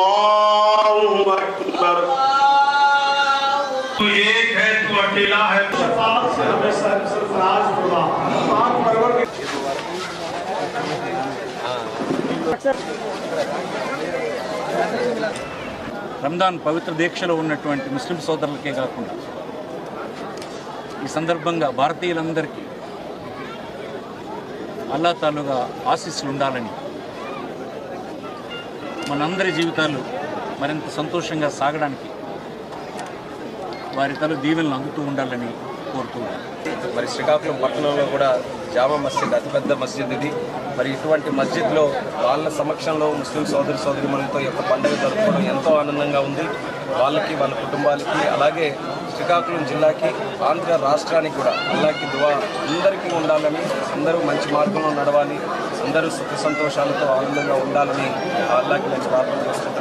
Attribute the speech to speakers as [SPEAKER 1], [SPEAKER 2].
[SPEAKER 1] अल्लाहु अकबर
[SPEAKER 2] तू एक है तू अकेला है
[SPEAKER 1] शफाअत से हमें सर सरफराज फरमा पाक परवर के
[SPEAKER 3] రంజాన్ పవిత్ర దీక్షలో ఉన్నటువంటి ముస్లిం సోదరులకే కాకుండా ఈ సందర్భంగా భారతీయులందరికీ అల్లా తాలుగా ఆశీస్సులు ఉండాలని మనందరి జీవితాలు మరింత సంతోషంగా సాగడానికి వారి తల దీవెనలు అందుతూ ఉండాలని కోరుతూ ఉన్నాను.
[SPEAKER 4] మరి శ్రీకాకుళం పట్టణంలో కూడా జామా మస్జిద్ అతిపెద్ద మస్జిద్ ఇది. మరి ఇటువంటి మస్జిద్లో వాళ్ళ సమక్షంలో ముస్లిం సోదరి సోదరిమణులతో ఈ యొక్క పండుగ జరుపుకోవడం ఎంతో ఆనందంగా ఉంది. వాళ్ళకి వాళ్ళ కుటుంబాలకి అలాగే శ్రీకాకుళం జిల్లాకి ఆంధ్ర రాష్ట్రానికి కూడా అల్లాకి దువా అందరికీ ఉండాలని అందరూ మంచి మార్గంలో నడవాలి అందరూ సుఖ సంతోషాలతో ఆనందంగా ఉండాలని అల్లాకి మంచి ప్రార్థన చేస్తుంటారు